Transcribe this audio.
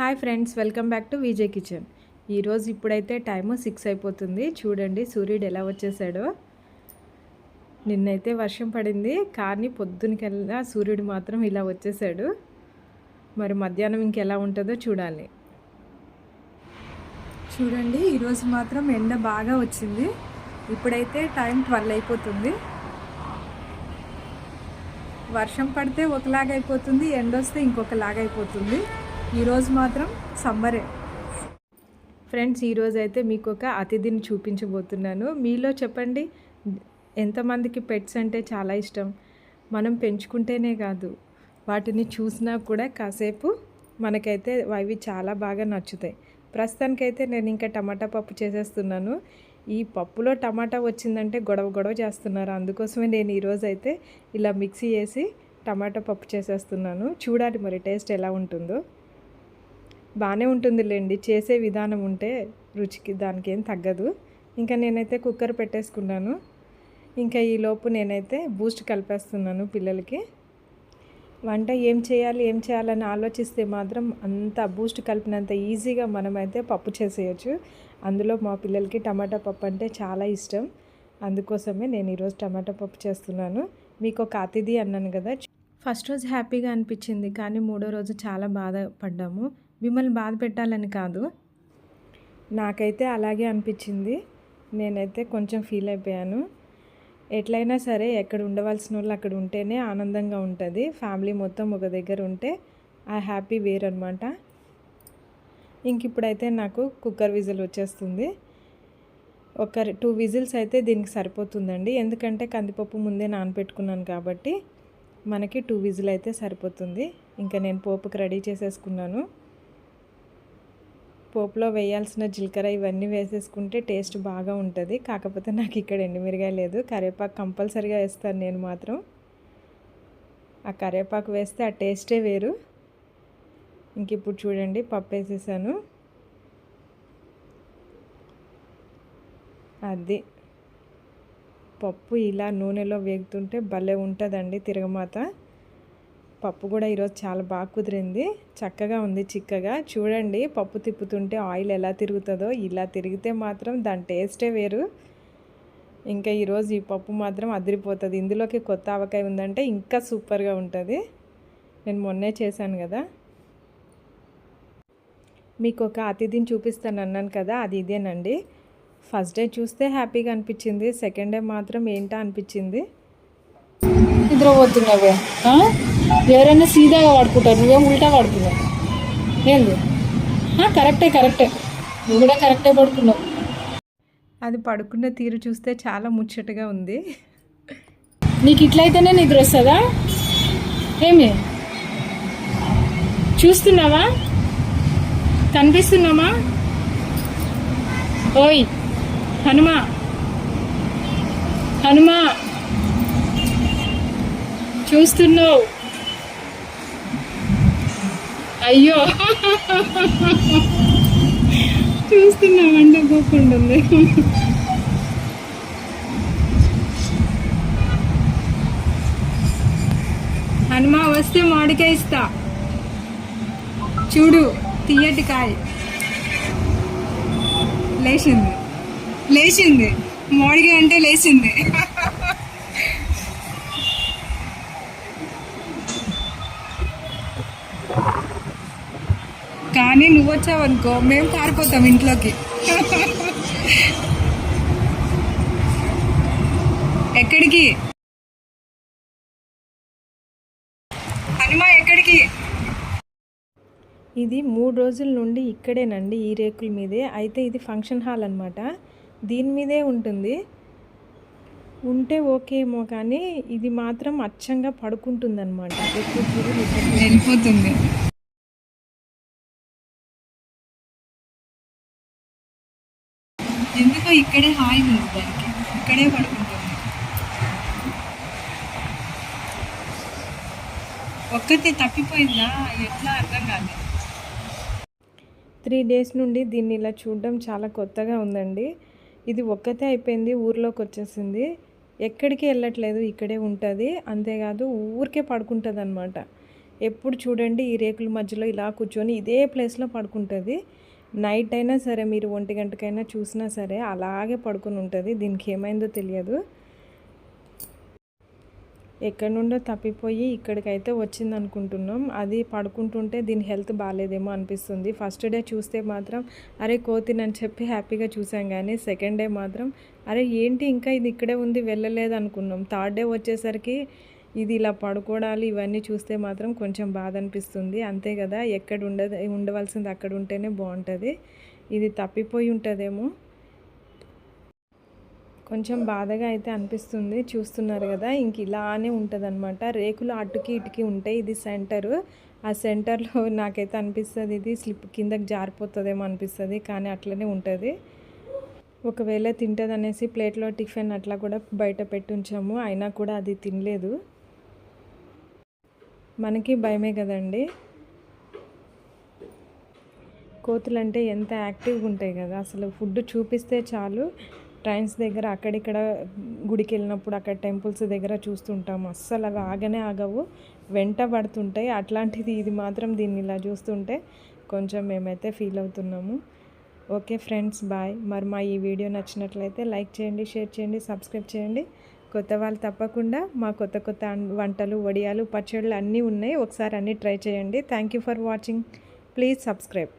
Hi friends welcome back to Vijay kitchen. ఈరోజు ఇప్పుడైతే time six అయిపోతుంది. చూడండి సూర్యుడు ఎలా వచ్చేసాడో. నిన్నైతే వర్షం పడింది. కానీ పొద్దునకల్లా సూర్యుడు మాత్రం ఇలా వచ్చేసాడు. మరి మధ్యాహ్నం ఇంకెలా ఉంటుందో చూడాలి. చూడండి ఈరోజు మాత్రం ఎండ బాగా వచ్చింది. ఇప్పుడైతే టైం ట్వెల్వ్ అయిపోతుంది. వర్షం పడితే ఒకలాగైపోతుంది అయిపోతుంది ఎండ వస్తే ఇంకొకలాగైపోతుంది. అయిపోతుంది ఈరోజు మాత్రం సమ్మరే. ఫ్రెండ్స్ ఈరోజు అయితే మీకు ఒక అతిథిని చూపించబోతున్నాను. మీలో చెప్పండి ఎంతమందికి పెట్స్ అంటే చాలా ఇష్టం? మనం పెంచుకుంటేనే కాదు వాటిని చూసినా కూడా కాసేపు మనకైతే అవి చాలా బాగా నచ్చుతాయి. ప్రస్తుతానికైతే నేను ఇంకా టమాటా పప్పు చేసేస్తున్నాను. ఈ పప్పులో టమాటా వచ్చిందంటే గొడవ గొడవ చేస్తున్నారు. అందుకోసమే నేను ఈరోజు అయితే ఇలా మిక్సీ చేసి టమాటా పప్పు చేసేస్తున్నాను. చూడాలి మరి టేస్ట్ ఎలా ఉంటుందో. బాగానే ఉంటుందిలేండి. చేసే విధానం ఉంటే రుచికి దానికి ఏం తగ్గదు. ఇంకా నేనైతే కుక్కర్ పెట్టేసుకున్నాను. ఇంకా ఈ లోపు నేనైతే బూస్ట్ కలిపేస్తున్నాను పిల్లలకి. వంట ఏం చేయాలి ఏం చేయాలని ఆలోచిస్తే మాత్రం అంత బూస్ట్ కలిపినంత ఈజీగా మనమైతే పప్పు చేసేయచ్చు. అందులో మా పిల్లలకి టమాటా పప్పు అంటే చాలా ఇష్టం. అందుకోసమే నేను ఈరోజు టమాటా పప్పు చేస్తున్నాను. మీకు ఒక అతిథి అన్నాను కదా. ఫస్ట్ రోజు హ్యాపీగా అనిపించింది కానీ మూడో రోజు చాలా బాధపడ్డాము మిమ్మల్ని బాధ పెట్టాలని కాదు. నాకైతే అలాగే అనిపించింది. నేనైతే కొంచెం ఫీల్ అయిపోయాను. ఎట్లయినా సరే ఎక్కడ ఉండవలసిన వాళ్ళు అక్కడ ఉంటేనే ఆనందంగా ఉంటుంది. ఫ్యామిలీ మొత్తం ఒక దగ్గర ఉంటే ఆ హ్యాపీ వేర్ అనమాట ఇంక ఇప్పుడైతే నాకు కుక్కర్ విజిల్ వచ్చేస్తుంది. ఒక టూ విజిల్స్ అయితే దీనికి సరిపోతుందండి. ఎందుకంటే కందిపప్పు ముందే నానపెట్టుకున్నాను కాబట్టి మనకి టూ విజిల్ అయితే సరిపోతుంది. ఇంకా నేను పోపుకి రెడీ చేసేసుకున్నాను. పోపులో వేయాల్సిన జీలకర్ర ఇవన్నీ వేసేసుకుంటే టేస్ట్ బాగా ఉంటుంది. కాకపోతే నాకు ఇక్కడ ఎండుమిరగాయ లేదు. కరివేపాకు కంపల్సరీగా వేస్తాను నేను మాత్రం. ఆ కరివేపాకు వేస్తే ఆ టేస్టే వేరు. ఇంక ఇప్పుడు చూడండి పప్పు వేసేసాను. అది. పప్పు ఇలా నూనెలో వేగుతుంటే భలే ఉంటుందండి తిరగమాత. పప్పు కూడా ఈరోజు చాలా బాగా కుదిరింది. చక్కగా ఉంది చిక్కగా. చూడండి పప్పు తిప్పుతుంటే ఆయిల్ ఎలా తిరుగుతుందో. ఇలా తిరిగితే మాత్రం దాని టేస్టే వేరు. ఇంకా ఈరోజు ఈ పప్పు మాత్రం అదిరిపోతుంది. ఇందులోకి కొత్త ఆవకాయ ఉందంటే ఇంకా సూపర్గా ఉంటుంది. నేను మొన్నే చేశాను కదా. మీకు ఒక అతిథిని చూపిస్తాను అన్నాను కదా అది ఇదేనండి. ఫస్ట్ డే చూస్తే హ్యాపీగా అనిపించింది సెకండ్ డే మాత్రం ఏంటా అనిపించింది? నిద్రపోతున్నావే? ఎవరైనా సీదాగా వాడుకుంటారు. నువ్వేం ఉల్టా వాడుతున్నావు? ఏంది? కరెక్టే కరెక్టే. నువ్వు కూడా కరెక్టే పడుకున్నావు. అది పడుకున్న తీరు చూస్తే చాలా ముచ్చటగా ఉంది. నీకు ఇట్లయితేనే నిద్ర వస్తుందా ఏమి? చూస్తున్నావా? కనిపిస్తున్నామా? ఓయ్ హనుమా. హనుమా. చూస్తున్నావు. అయ్యో. చూస్తున్నామంటే గోకుంటుంది హనుమా వస్తే మామిడికాయ ఇస్తా. చూడు తీయటి కాయ. లేచింది. లేచింది. మామిడికాయ అంటే లేచింది. కానీ నువ్వు వచ్చావనుకో మేము పారిపోతాం ఇంట్లోకి. ఎక్కడికి? హనుమా ఎక్కడికి? ఇది మూడు రోజుల నుండి ఇక్కడేనండి ఈ రేకుల మీదే. అయితే ఇది ఫంక్షన్ హాల్ అనమాట దీని మీదే ఉంటుంది. ఉంటే ఓకేమో కానీ ఇది మాత్రం అచ్చంగా పడుకుంటుంది అనమాట వెళ్ళిపోతుంది. ఎందుకో ఇక్కడే హాయి ఉంది దానికి. ఇక్కడే పడుకుంటుంది. ఒక్కతే తప్పిపోయిందా? ఎట్లా అర్థం కాదు త్రీ డేస్ నుండి దీన్ని ఇలా చూడడం చాలా కొత్తగా ఉందండి. ఇది ఒక్కతే అయిపోయింది ఊర్లోకి వచ్చేసింది. ఎక్కడికి వెళ్ళట్లేదు ఇక్కడే ఉంటుంది. అంతేకాదు ఊరికే పడుకుంటుంది అనమాట ఎప్పుడు చూడండి ఈ రేకుల మధ్యలో ఇలా కూర్చొని ఇదే ప్లేస్లో పడుకుంటుంది. నైట్ అయినా సరే మీరు ఒంటి గంటకైనా చూసినా సరే అలాగే పడుకుని ఉంటుంది. దీనికి ఏమైందో తెలియదు. ఎక్కడి నుండో తప్పిపోయి ఇక్కడికైతే వచ్చింది అనుకుంటున్నాం. అది పడుకుంటుంటే దీని హెల్త్ బాగాలేదేమో అనిపిస్తుంది. ఫస్ట్ డే చూస్తే మాత్రం అరే కోతినని చెప్పి హ్యాపీగా చూసాం కానీ సెకండ్ డే మాత్రం అరే ఏంటి ఇంకా ఇది ఇక్కడే ఉంది వెళ్ళలేదు అనుకున్నాం. థర్డ్ డే వచ్చేసరికి ఇది ఇలా పడుకోవడాలు ఇవన్నీ చూస్తే మాత్రం కొంచెం బాధ అనిపిస్తుంది అంతే కదా ఎక్కడ ఉండదు ఉండవలసింది అక్కడ ఉంటేనే బాగుంటుంది. ఇది తప్పిపోయి ఉంటుందేమో. కొంచెం బాధగా అయితే అనిపిస్తుంది. చూస్తున్నారు కదా ఇంక ఇలానే ఉంటుందన్నమాట. రేకులు అటుకి ఇటుకి ఉంటాయి ఇది సెంటర్. ఆ సెంటర్లో నాకైతే అనిపిస్తుంది ఇది స్లిప్ కిందకి జారిపోతుందేమో అనిపిస్తుంది కానీ అట్లనే ఉంటుంది. ఒకవేళ తింటుంది అనేసి ప్లేట్లో టిఫిన్ అట్లా కూడా బయట పెట్టి ఉంచాము అయినా కూడా అది తినలేదు. మనకి భయమే కదండి. కోతులు అంటే ఎంత యాక్టివ్గా ఉంటాయి కదా. అసలు ఫుడ్ చూపిస్తే చాలు. ట్రైన్స్ దగ్గర అక్కడిక్కడ గుడికి వెళ్ళినప్పుడు అక్కడ టెంపుల్స్ దగ్గర చూస్తుంటాము అస్సలు అవి ఆగనే ఆగవు. వెంట పడుతుంటాయి. అట్లాంటిది ఇది మాత్రం దీన్ని ఇలా చూస్తుంటే కొంచెం మేమైతే ఫీల్ అవుతున్నాము. Okay friends bye. మరి మా ఈ వీడియో నచ్చినట్లయితే లైక్ చేయండి షేర్ చేయండి సబ్స్క్రైబ్ చేయండి. కొత్త వాళ్ళు తప్పకుండా మా కొత్త కొత్త వంటలు వడియాలు పచ్చళ్ళు అన్నీ ఉన్నాయి. ఒకసారి అన్నీ ట్రై చేయండి. Thank you for watching please subscribe